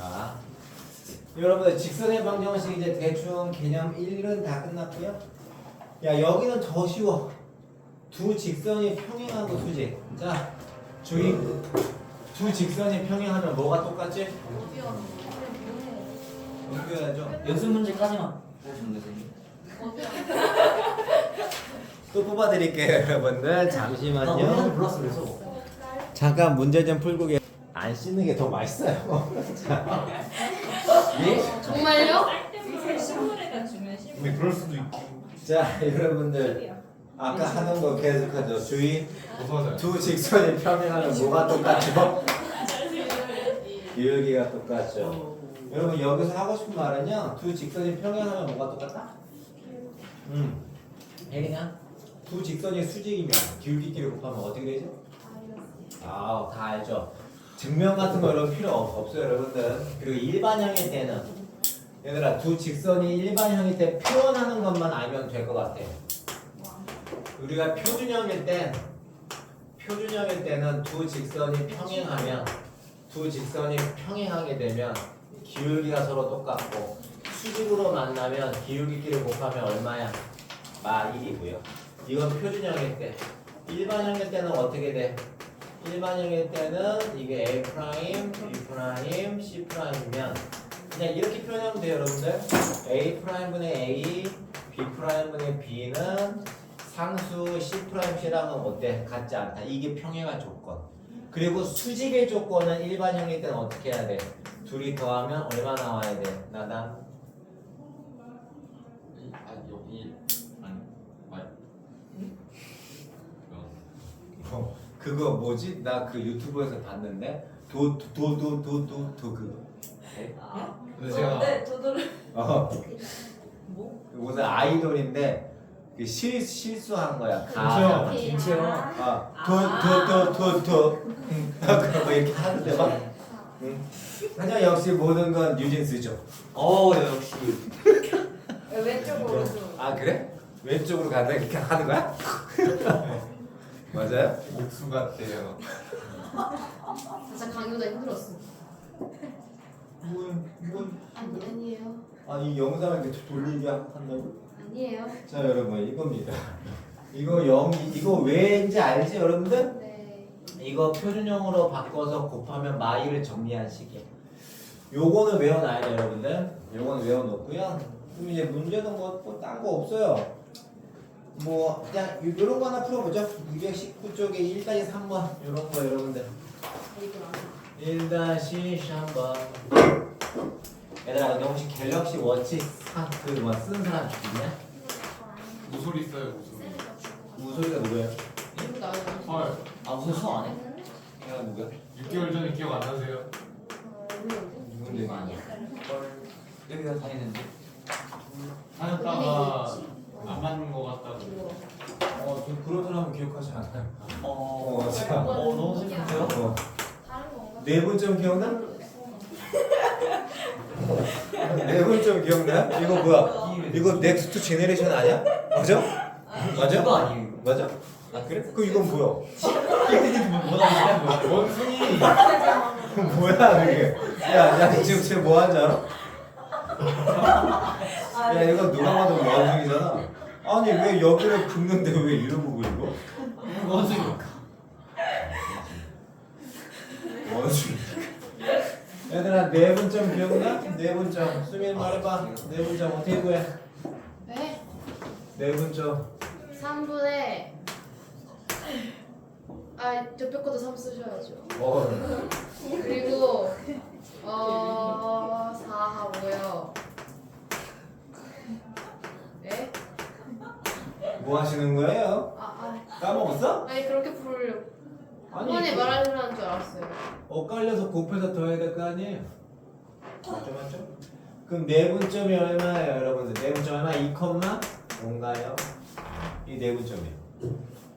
자, 여러분들 직선의 방정식 이제 대충 개념 1은 다 끝났고요. 야 여기는 더 쉬워. 두 직선이 평행한 거 수지. 자, 주의. 두 직선이 평행하면 뭐가 똑같지? 옮겨야죠. 연습 문제까지만 되세요. 또 뽑아드릴게요, 여러분들. 나 잠시만요. 오늘 불렀어 그래서. 잠깐 문제 좀 풀고 계. 안 씻는 게 더 맛있어요. 자, 예? 정말요? 식물에다 주면 식물 근데 그럴 수도 있고 자, 여러분들 아까 하던 거 계속하죠. 주의. 두 직선이 평행하면 뭐가 똑같죠? 기울기가 똑같죠. 여러분 여기서 하고 싶은 말은요. 두 직선이 평행하면 뭐가 똑같다? 음. 혜린아? 두 직선이 수직이면 기울기끼리 곱하면 어떻게 되죠? 아, 다 알죠. 증명 같은 거 여러분 필요 없, 없어요, 여러분들. 그리고 일반형일 때는 얘들아 두 직선이 일반형일 때 표현하는 것만 알면 될 것 같아. 우리가 표준형일 땐 표준형일 때는 두 직선이 평행하면 두 직선이 평행하게 되면 기울기가 서로 똑같고 수직으로 만나면 기울기끼리 곱하면 얼마야? 마 1이고요. 이건 표준형일 때. 일반형일 때는 어떻게 돼? 일반형일 때는 이게 A 프라임, B 프라임, C 프라임이면 그냥 이렇게 표현하면 돼요, 여러분들. A 프라임분의 A, B 프라임분의 B는 상수 C 프라임 C랑은 어때? 같지 않다. 이게 평행한 조건. 그리고 수직의 조건은 일반형일 때는 어떻게 해야 돼? 둘이 더하면 얼마 나와야 돼? 아 여기 아니 말. 어, 그거 뭐지? 나 그 유튜브에서 봤는데 도 도 도 도 도 도 그거. 근데 제가 네 저도를 어, 뭐? 무슨 아이돌인데 그 실 실수한 거야. 가. 김치요. 아, 도도도도도 그런 거 이렇게 하는데 막. 응. 하지만 역시 모든 건 뉴진스죠. 어 역시. 왼쪽으로 좀. 아 그래? 왼쪽으로 간다 이렇게 하는 거야? 맞아요? 육수 같대요. 진짜 강요가 힘들었어. 뭔, 뭔, 아니 아니에요. 아이 영상을 이렇게 돌리게 한다고? 아니에요. 자 여러분 이겁니다. 이거 영 이거 왜인지 알지 여러분들? 네. 이거 표준형으로 바꿔서 곱하면 마이를 정리한 식이에요. 요거는 외워놔야 돼요 여러분들. 요거는 외워놓고요. 그럼 이제 문제는 뭐딴 거 없어요. 뭐 그냥 요- 요런 거 하나 풀어보죠. 219쪽에 1-3번 요런 거 여러분들. 이거 안 1-3번 얘들아 근데 혹시 갤럭시 워치 그뭐 쓰는 사람 있냐? 무술 있어요 무술. 우소리가 나와요. 헐. 아 무슨 수업 안 해? 얘가 누구야? 6개월 전에 기억 안 나세요? 누군데? 여기가 다니는데. 다녔다가 안 맞는 거 같다고. 어, 저 그런 사람은 기억하지 않아요. 어. 어, 자. 어 너무 슬픈데요? 어. 다른 건가? 네 분쯤 기억나? 네 분쯤 기억나? 이거 뭐야? 이거 넥스트 제네레이션 아니야? 맞아? 맞아? 그거 아니에요. 맞아? 아 그래? 그 이건 뭐야? 원숭이. 뭐야 이게? 야, 야 지금 쟤뭐 하는지 알아? 야 이거 누가 봐도 원숭이잖아. 아니 왜 여기를 긁는데 왜 이러고 긁어? 원숭이. 원숭이. 얘들아 네 분점 기억나? 네 분점. 수민 말해봐. 네 분점 어떻게 구해? 네. 네 분점. 3분의 아, 저뼈 것도 3 쓰셔야죠. 어. 그리고 어 4 하고요. 네? 뭐 하시는 거예요? 아, 까먹었어? 아. 아니 그렇게 부르려고. 한 아니, 번에 그- 말하려는 줄 알았어요. 엇갈려서 곱해서 더해야 될 거 아니에요? 맞죠 맞죠? 그럼 네 분점이 얼마예요 여러분들? 네 분점 얼마? 2 컴마 뭔가요? 이네 분점이에요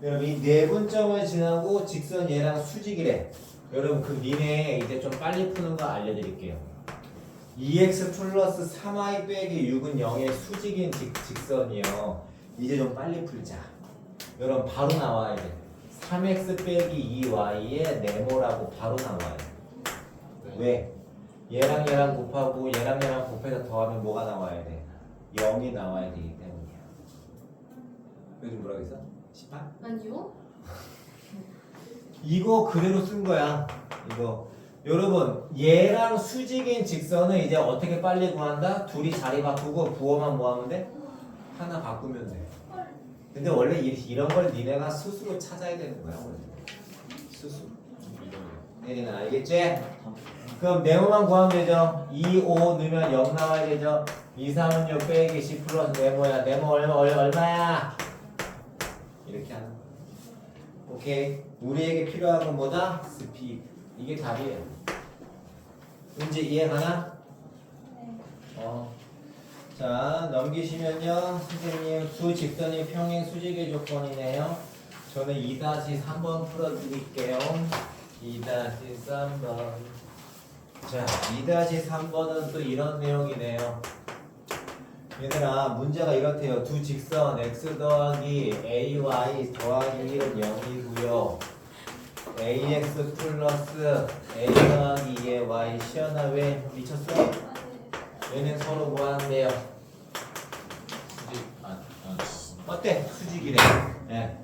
여러분 이네 분점을 지나고 직선 얘랑 수직이래 여러분 그 미네 이제 좀 빨리 푸는 거 알려드릴게요 2x 플러스 3y 빼기 6은 0의 수직인 직, 직선이요 이제 좀 빨리 풀자 여러분 바로 나와야 돼 3x 빼기 2y의 네모라고 바로 나와요 왜? 얘랑 얘랑 곱하고 얘랑 얘랑 곱해서 더하면 뭐가 나와야 돼? 0이 나와야 되기 때문이야. 요즘 뭐라고 했어? 18? 아니요. 이거 그대로 쓴 거야. 이거. 여러분, 얘랑 수직인 직선은 이제 어떻게 빨리 구한다? 둘이 자리 바꾸고 부호만 모으면 돼? 하나 바꾸면 돼. 근데 원래 이- 이런 걸 니네가 스스로 찾아야 되는 거야, 원래. 스스로. 내리는 알겠지? 그럼 네모만 구하면 되죠? 2, 5 넣으면 0 나와야 되죠? 2, 3은 6 빼기 10 플러스 네모야. 네모 얼마, 얼- 얼마야? 이렇게 하는 거야. 오케이. 우리에게 필요한 건 뭐다? 스피드. 이게 답이에요. 문제 이해가나? 어. 자, 넘기시면요. 선생님, 두 직선이 평행 수직의 조건이네요. 저는 2-3번 풀어드릴게요. 2-3번. 자, 2-3번은 또 이런 내용이네요. 얘들아, 문제가 이렇대요. 두 직선 x 더하기 ay 더하기 1은 0이고요. ax 플러스 a 더하기 2의 y 시연아 왜 미쳤어? 얘는 서로 뭐 하는데요? 수직 아, 아. 어때? 수직이래. 예.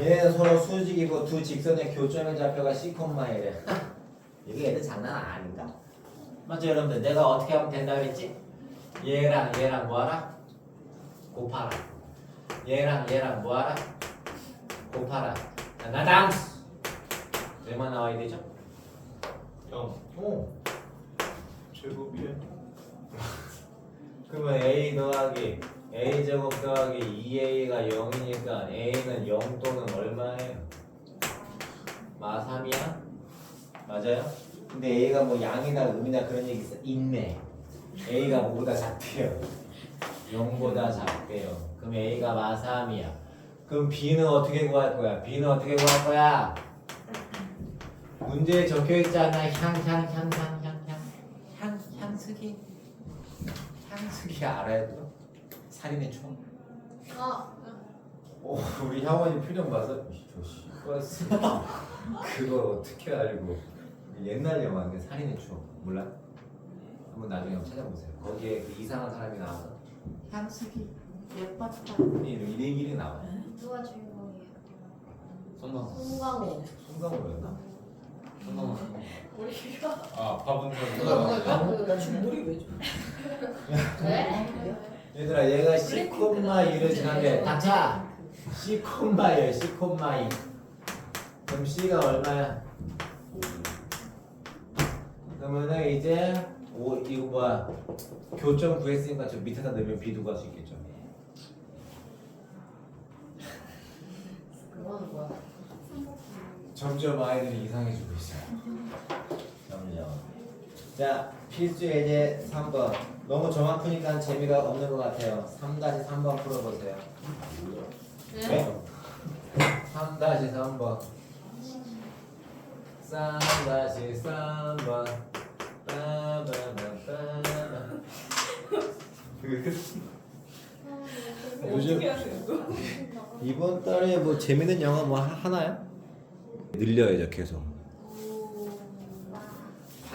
얘네는 서로 수직이고 두 직선의 교점의 좌표가 C콤마이래. 이게 얘들 장난 아닌가? 맞죠 여러분들? 내가 어떻게 하면 된다 그랬지? 얘랑 얘랑 뭐하라? 곱하라. 얘랑 얘랑 뭐하라? 곱하라. 자, 나당. 얼마 나와야 되죠? 형 오. 제곱이야. 그러면 a 더하기 a 제곱 더하기 2a가 0이니까 a는 0 또는 얼마예요? 마 3이야? 맞아요? 근데 a가 뭐 양이나 음이나 그런 얘기 있어? 있네. a가 뭐보다 작대요. 0보다 작대요. 그럼 a가 마 3이야. 그럼 b는 어떻게 구할 거야? b는 어떻게 구할 거야? 문제에 적혀 있잖아. 향, 향, 향, 향, 향, 향. 향, 향수기. 향수기 알아요? 그거? 살인의 총. 아, 오, 우리 형원이 표정 봐서 조시. 그걸 어떻게 알고? 옛날 영화인데 살인의 추억 몰라? 한번 나중에 한번 찾아보세요. 거기에 그 이상한 사람이 나와서 향수기 예뻤다. 이런 일이 나와요. 누가 주인공이에요? 손나무 송강호. 송강호였나? 손나무 아 밥은 그거 저 뭐였죠? 그 머리 왜 줘? 왜? 얘들아 얘가 시콤마 1을 지난데 닥쳐. 시콤마예요 시콤마 2 그럼 C가 얼마야? 그러면은 이제 오 이거 뭐야? 교점 구했으니까 저 밑에다 넣으면 B 두고 할수 있겠죠. 그거는 뭐야? 점점 아이들이 이상해지고 있어요. 점점. 자 필수 예제 3번 너무 점 아프니까 재미가 없는 것 같아요. 3-3번 풀어보세요. 네? 3-3번. 3-3번. 빠바바바바 요즘? 이번 달에 뭐 재밌는 영화 뭐 하- 하나요? 늘려야죠 계속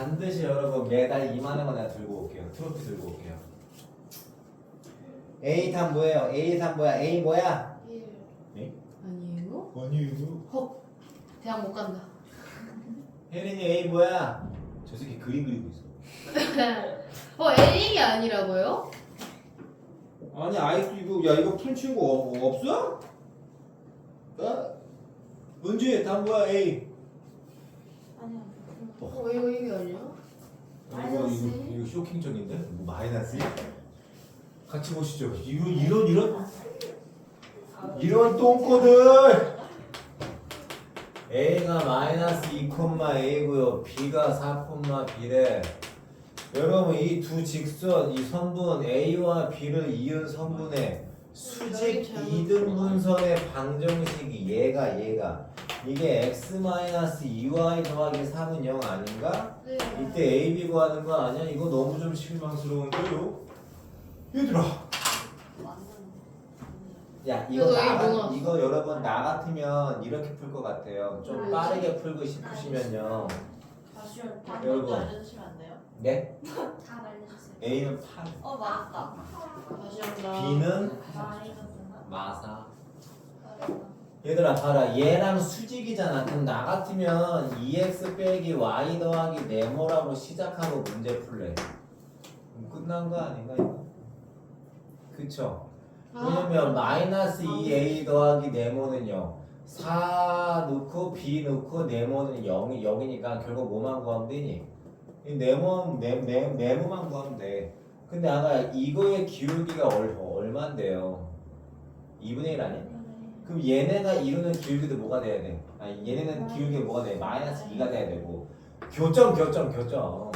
반드시 여러분 매달 2만 원만 내가 들고 올게요 트로피 들고 올게요 A 탄 뭐예요? A 탄 뭐야? A 뭐야? 네? 아니에요? 아니 이거 헉. 대학 못 간다. 혜린이 A 뭐야? 저 새끼 그림 그리고 있어 어, A이 아니라고요? 아니 아이스 이거 야 이거 푼 친구 어- 없어? 나 은지 다 뭐야 A. 어, 이거 이게 아니야? 이거 이거 이거 쇼킹적인데? 뭐 마이너스? 같이 보시죠. 이런 이런 이런? 이런 똥꼬들! A가 마이너스 2,A고요. B가 4,B래. 여러분 이 두 직선 이 선분 A와 B를 이은 선분의 수직 이등분선의 방정식이 얘가 얘가 이게 x 마이너스 2y 더하기 3은 0 아닌가? 네. 이때 A, B 구하는 거 아니야? 이거 너무 좀 실망스러운데요? 얘들아 야 이거 나 뭐가 이거 여러분 나 같으면 이렇게 풀 것 같아요 좀 왜죠? 빠르게 풀고 싶으시면요 가시할 때 여러분. 알려주시면 안 돼요? 네? 다 알려주세요. A는 8 어 맞다. 다시 한다. B는 마이너스나. 마사 얘들아 봐라 얘랑 수직이잖아 그럼 나 같으면 2x 빼기 y 더하기 네모라고 시작하고 문제 풀래 그럼 끝난 거 아닌가 이거? 그쵸? 왜냐면 마이너스 2a 더하기 네모는요 4 넣고 b 넣고 네모는 0, 0이니까 결국 뭐만 구하면 되니? 이 네모, 네, 네, 네모만 구하면 돼 근데 아까 이거의 기울기가 얼, 얼만데요? 2분의 1 아니야? 그럼 얘네가 이루는 기울기도 뭐가 돼야 돼? 아니 얘네는 기울기가 뭐가 돼? 마이너스 2가 돼야 되고 교점 교점 교점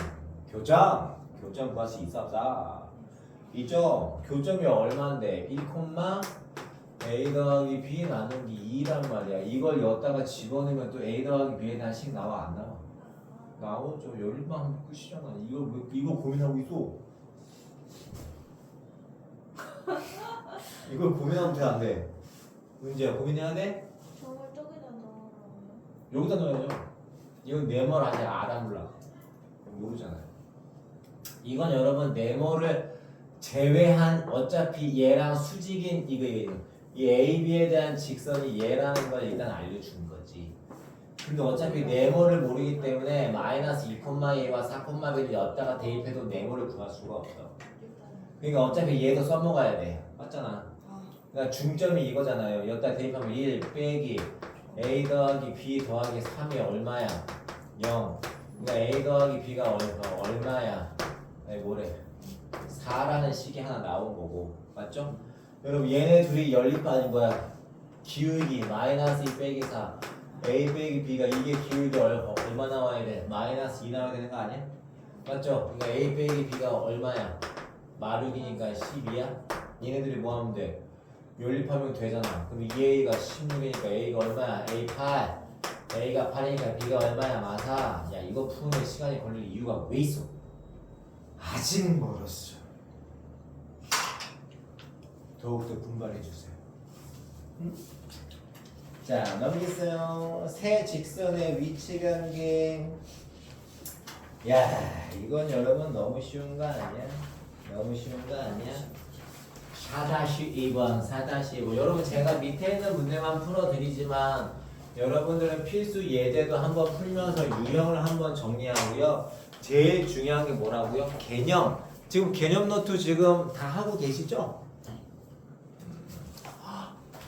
교점 교점 구할 수 있어 없어? 있죠? 교점이 얼마인데? 1, A 더하기 B 나누기 2란 말이야 이걸 여기다가 집어넣으면 또 A 더하기 B에 대한 식 나와 안 나와? 나오죠 하면 끝이잖아 이걸 왜 이거 고민하고 있어 이걸 고민하면 돼안 돼? 문제야 고민해야 돼? 저걸 저기다 넣으라고요. 여기다 넣어야죠. 이건 네모를 아직 알아 몰라. 모르잖아요. 이건 여러분 네모를 제외한 어차피 얘랑 수직인 이거 이 AB에 대한 직선이 얘라는 걸 일단 알려준 거지. 근데 어차피 네모를 모르기 때문에 마이너스 2,2와 4,2를 였다가 대입해도 네모를 구할 수가 없어. 그러니까 어차피 얘도 써먹어야 돼. 맞잖아. 그러니까 중점이 이거잖아요. 여기다 대입하면 1 빼기 a 더하기 b 더하기 3이 얼마야? 0. 그러니까 a 더하기 b가 얼마, 얼마야? 아니 뭐래? 4라는 식이 하나 나온 거고 맞죠? 여러분 얘네 둘이 연립반인 거야. 기울기 마이너스 2 빼기 4 a 빼기 b가 이게 기울기 얼, 얼마 나와야 돼? 마이너스 2 나와야 되는 거 아니야? 맞죠? 그러니까 a 빼기 b가 얼마야? 마르기니까 12야? 얘네들이 뭐 하면 돼? 연립하면 되잖아. 그럼 2a가 16이니까 a가 얼마야? a 8. a가 8이니까 b가 얼마야? 마사. 야 이거 푸는 시간이 걸릴 이유가 왜 있어? 아직 멀었어. 더욱더 분발해 주세요. 응? 자 넘기세요. 새 직선의 위치 관계. 야 이건 여러분 너무 쉬운 거 아니야? 너무 쉬운 거 아니야? 4-2번, 4-2번. 여러분 제가 밑에 있는 문제만 풀어드리지만 여러분들은 필수 예제도 한번 풀면서 유형을 한번 정리하고요. 제일 중요한 게 뭐라고요? 개념. 지금 개념 노트 지금 다 하고 계시죠?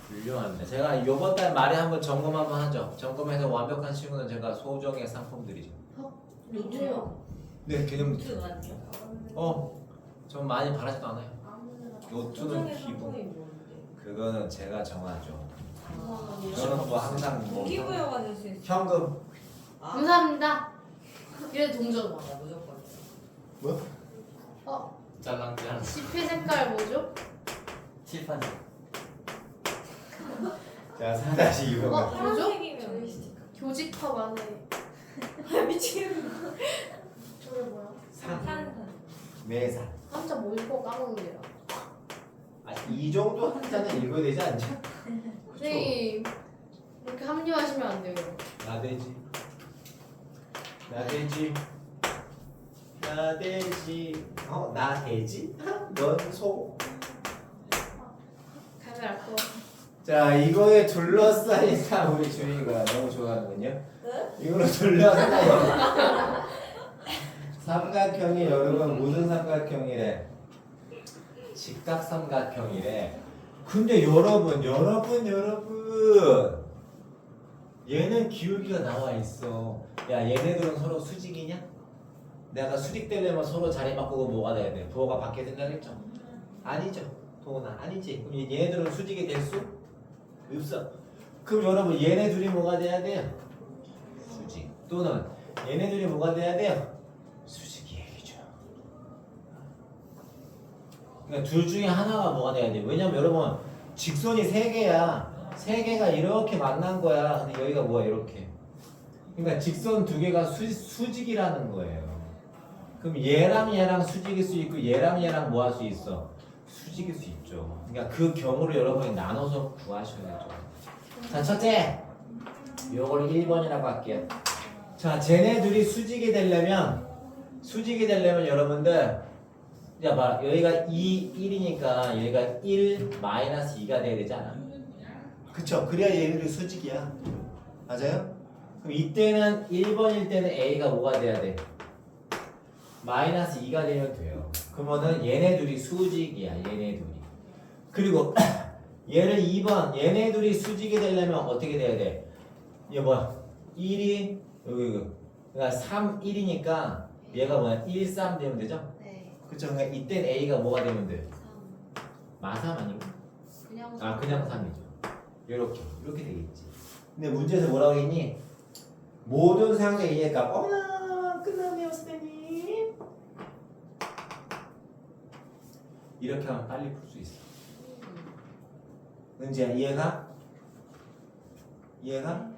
훌륭합니다. 제가 이번 달 말에 한번 점검 한번 하죠. 점검해서 완벽한 친구는 제가 소정의 상품 드리죠. 노트요. 네, 개념 노트. 어, 전 많이 바라지도 않아요. 노트는 소정의 기본. 상품이 뭔데? 그거는 제가 정하죠. 아, 저는 뭐 항상 뭐 동기부여가 될 수 있어. 현금 아, 감사합니다. 이래 동전 와. 나 무조건. 뭐? 어, 짤랑짤랑 지폐 색깔 뭐죠? 칠판 자, 사다시 이거. 어, 뭐죠? 파란색이면 교직합 안에 미치겠네. 저게 뭐야? 산, 산. 매산. 뭐 읽고 까먹은 게야. 아, 이 정도 한자는 읽어야 되지 않죠? 선생님 이렇게 합리화하시면 안 돼요. 나대지. 나대지. 나대지. 어, 나대지? 넌 소. 카메라 꺼. 자, 이거에 둘러싸인 사 우리 주인이가 너무 좋아하는군요. 네? 이걸로 둘러싸인 삼각형이 여러분 무슨 삼각형이래? 직각삼각형이래. 근데 여러분, 여러분, 여러분, 얘는 기울기가 나와 있어. 야, 얘네들은 서로 수직이냐? 내가 수직 되려면 서로 자리 바꾸고 뭐가 돼야 돼? 부호가 바뀌어야 된다겠죠? 아니죠, 동훈아, 아니지. 그럼 얘네들은 수직이 될 수? 없어. 그럼 여러분, 얘네 둘이 뭐가 돼야 돼요? 수직. 또는 얘네 둘이 뭐가 돼야 돼요? 수직이 얘기죠. 그러니까 둘 중에 하나가 뭐가 돼야 돼? 왜냐면 여러분 직선이 세 개야. 세 개가 이렇게 만난 거야. 근데 여기가 뭐야 이렇게. 그러니까 직선 두 개가 수, 수직이라는 거예요. 그럼 얘랑 얘랑 수직일 수 있고 얘랑 얘랑 뭐 할 수 있어? 수직일 수 있죠. 그러니까 그 경우를 여러분이 나눠서 구하셔야죠. 자 첫째, 요걸 1번이라고 할게요. 자, 쟤네 둘이 수직이 되려면 수직이 되려면 여러분들 야 봐. 여기가 2, 1이니까 여기가 1 마이너스 2가 돼야 되잖아. 그쵸? 그래야 얘들이 수직이야. 맞아요? 그럼 이때는 1번일 때는 A가 뭐가 돼야 돼? 마이너스 2가 되면 돼요. 그러면은 얘네 둘이 수직이야. 얘네 둘이. 그리고 얘를 2번 얘네 둘이 수직이 되려면 어떻게 돼야 돼? 얘 뭐야? 1이 여기 여기 그러니까 3, 1이니까 얘가 뭐야? 1, 3 되면 되죠? 네. 그쵸? 그러니까 이땐 A가 뭐가 되면 돼? 3. 마삼 아닌가? 그냥 아 그냥 3이죠. 이렇게 이렇게 되겠지. 근데 문제에서 뭐라고 했니? 모든 상대 A의 값 어머나 끝나네요 선생님. 이렇게 하면 빨리 풀 수 있어. 은지야 이해가? 이해가?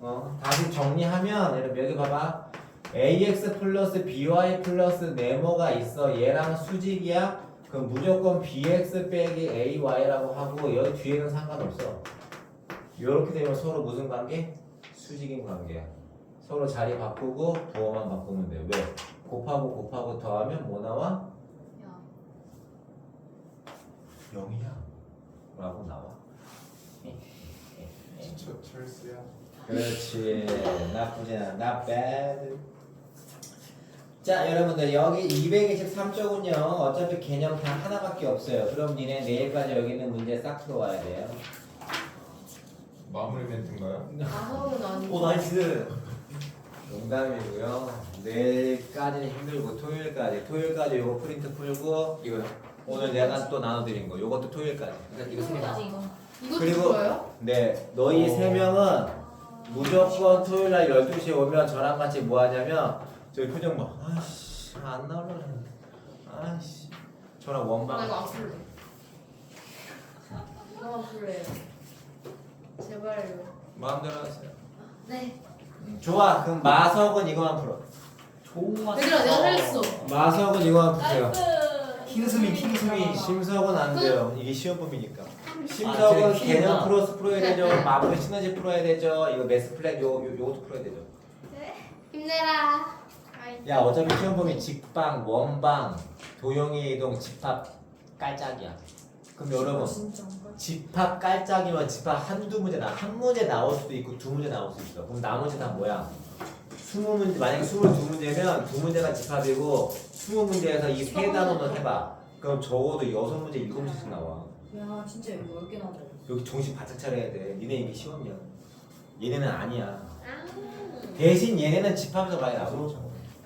어 다시 정리하면 여러분 여기 봐봐 ax 플러스 by 플러스 네모가 있어 얘랑 수직이야 그럼 무조건 bx 빼기 ay라고 하고 여기 뒤에는 상관없어 이렇게 되면 서로 무슨 관계? 수직인 관계야 서로 자리 바꾸고 부호만 바꾸면 돼 왜? 곱하고 곱하고 더하면 뭐 나와? 야. 0이야 라고 나와 저 철수야. 그렇지 나쁘지 않아 not bad 자 여러분들 여기 223쪽은요 어차피 개념 다 하나밖에 없어요 그럼 니네 내일까지 여기 있는 문제 싹 풀어와야 돼요 마무리 멘트인가요? 아니고. 오 나이스. 농담이고요 내일까지는 힘들고 토요일까지 토요일까지 요거 프린트 풀고 이거요. 오늘 내가 또 나눠드린 거 요것도 토요일까지 그러니까 이거 세 개. 까지 이거. 그리고-? 네, 너희 어. 세 명은 무조건 토요일 날 12시에 오면 저랑 같이 뭐 하냐면 저희 표정 봐. 아씨, 안 나올라 그랬는데. 아씨. 저랑 나 이거 원방. 안 풀래. 이거 안 풀래요. 제발요. 마음대로 하세요. 네. 음, 좋아. 그럼 마석은 이거만 풀어. 맛. 얘들아 내가 살렸어. 마석은 이거만 푸세요. 킹스민 킹스민. 심석은 안 돼요. 이게 시험 범위니까. 아, 심석은 저기 개념. 플러스 풀어야 되죠. 마블 시너지 풀어야 되죠. 이거 매스 플랫 요, 요, 요것도 풀어야 되죠. 힘내라. 야 어차피 시험 보면 직방, 원방, 도형의 이동, 집합 깔짝이야. 그럼 여러분? 집합 깔짝이면 집합 한두 문제 나, 한 문제 나올 수도 있고 두 문제 나올 수 있어. 그럼 나머지 다 뭐야? 스무 문제 만약에 스물 두 문제면 두 문제가 집합이고 스무 문제에서 이 세 단어만 해봐. 그럼 적어도 여섯 문제 일곱 문제씩 나와. 야 진짜 이거 10개 나와. 여기 정신 바짝 차려야 돼. 니네 이게 시험이야. 얘네는 아니야. 아. 대신 얘네는 집합에서 많이 나오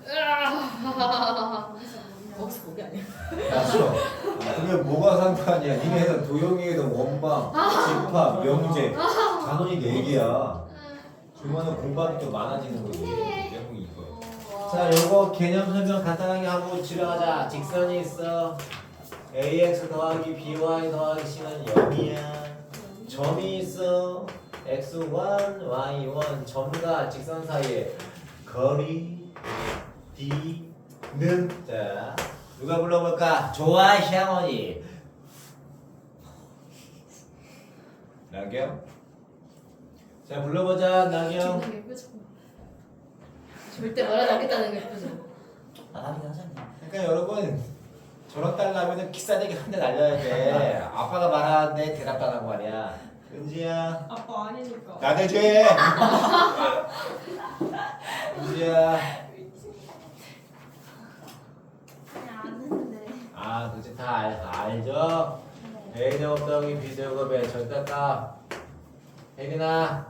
죠. 거기서 거기 아니야? 맞죠? 그게 뭐가 상관이야? 니네는 도형이든 원방, 집합, 명제 단원이 네 개야. 그러면은 공부하기 좀 많아지는 거지. 내용이 이거예요. 자, 요거 개념 설명 간단하게 하고 지나가자. 직선이 있어. ax 더하기 by 더하기 c는 0이야. 점이 있어. x1, y1 점과 직선 사이에 거리 d는 자 누가 불러볼까? 좋아 샤머니. 나경. 자 불러보자 나경. 기분이 예쁘죠? 절대 말하지 않겠다는 게 예쁘죠? 나가긴 하잖아. 그러니까 여러분 저런 딸 나면은 기싸대기 한 대 날려야 돼. 아빠가 말하는데 대답 안 하고 말이야. 은지야. 아빠 아니니까. 나대지. 은지야. 안 했는데. 아, 그치 다 알, 알죠? A 제곱 더하기 B 제곱의 절대값. 혜린아.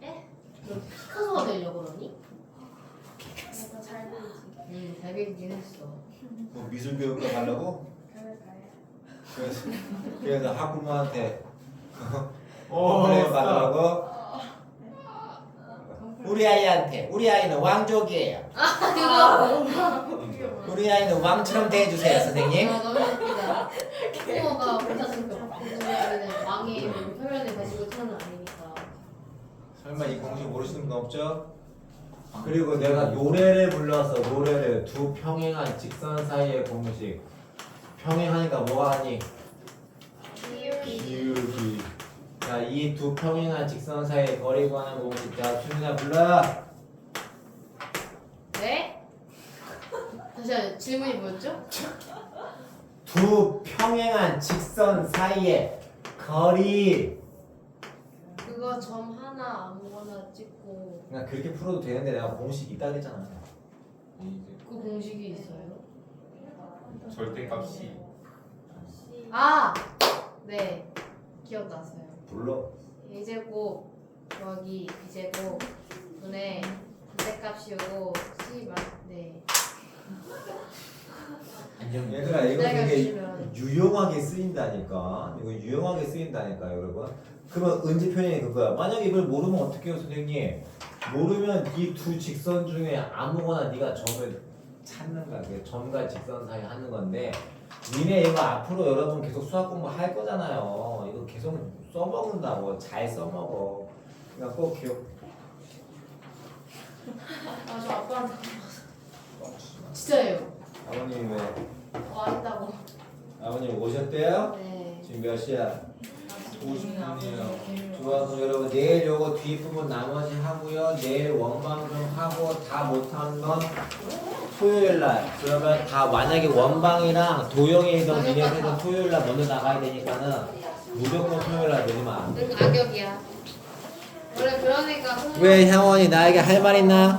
네? 너 피카소가 되려고 그러니? 내가 잘 보이지. 응, 잘 보이긴 했어. 뭐 미술 교육과 가려고? 그래서 그래서 학부모한테 오, 플레이 받으라고? 우리 아이한테 우리 아이는 왕족이에요. 우리 아이는 왕처럼 대해주세요, 선생님. 아, 너무 웃기다. 부모가 벽보주면 왕의 혈연을 가지고 태어난 아니니까. 설마 이 공식 모르시는 분 없죠? 그리고 내가 노래를 불러서 노래를 두 평행한 직선 사이의 공식 평행하니까 뭐가 하니? 기울기 자, 이 두 평행한 직선 사이의 거리 구하는 공식 자, 춘이나 불러 네? 잠시만 질문이 뭐였죠? 두 평행한 직선 사이의 거리 그거 점 하나 아무거나 찍고 그냥 그렇게 풀어도 되는데 내가 공식 있다 그랬잖아 이제 그 공식이 있어요? 절대값이 아! 네 기억났어요 불러. A제곱 더하기 B제곱 분의 부대값이고 C 말 네. 안녕. 얘들아 이거 되게 주면. 유용하게 쓰인다니까. 이거 유용하게 쓰인다니까 여러분. 그러면 은지 표현이 그거야. 만약 이걸 모르면 어떻게 해요 선생님? 모르면 이 두 직선 중에 아무거나 네가 점을 찾는 거야. 점과 직선 사이 하는 건데 니네 이거 앞으로 여러분 계속 수학 공부 할 거잖아요. 이거 계속 써먹는다고. 잘 써먹어. 그러니까 꼭 기억 아저 아빠한테 진짜예요? 아버님 왜와 있다고. 아버님 오셨대요? 네 지금 몇 시야? 50분이에요. 좋아 그럼 여러분 내일 요거 뒷부분 나머지 하고요 내일 원방 좀 하고 다 못한 건 토요일 날 그러면 다 만약에 원방이랑 도영이든 니네들은 토요일 날 먼저 나가야 되니까는 무조건 토요일 날 내리면 안 돼 응 악역이야 원래 그러니까 왜 향원이 나에게 할 말 있나?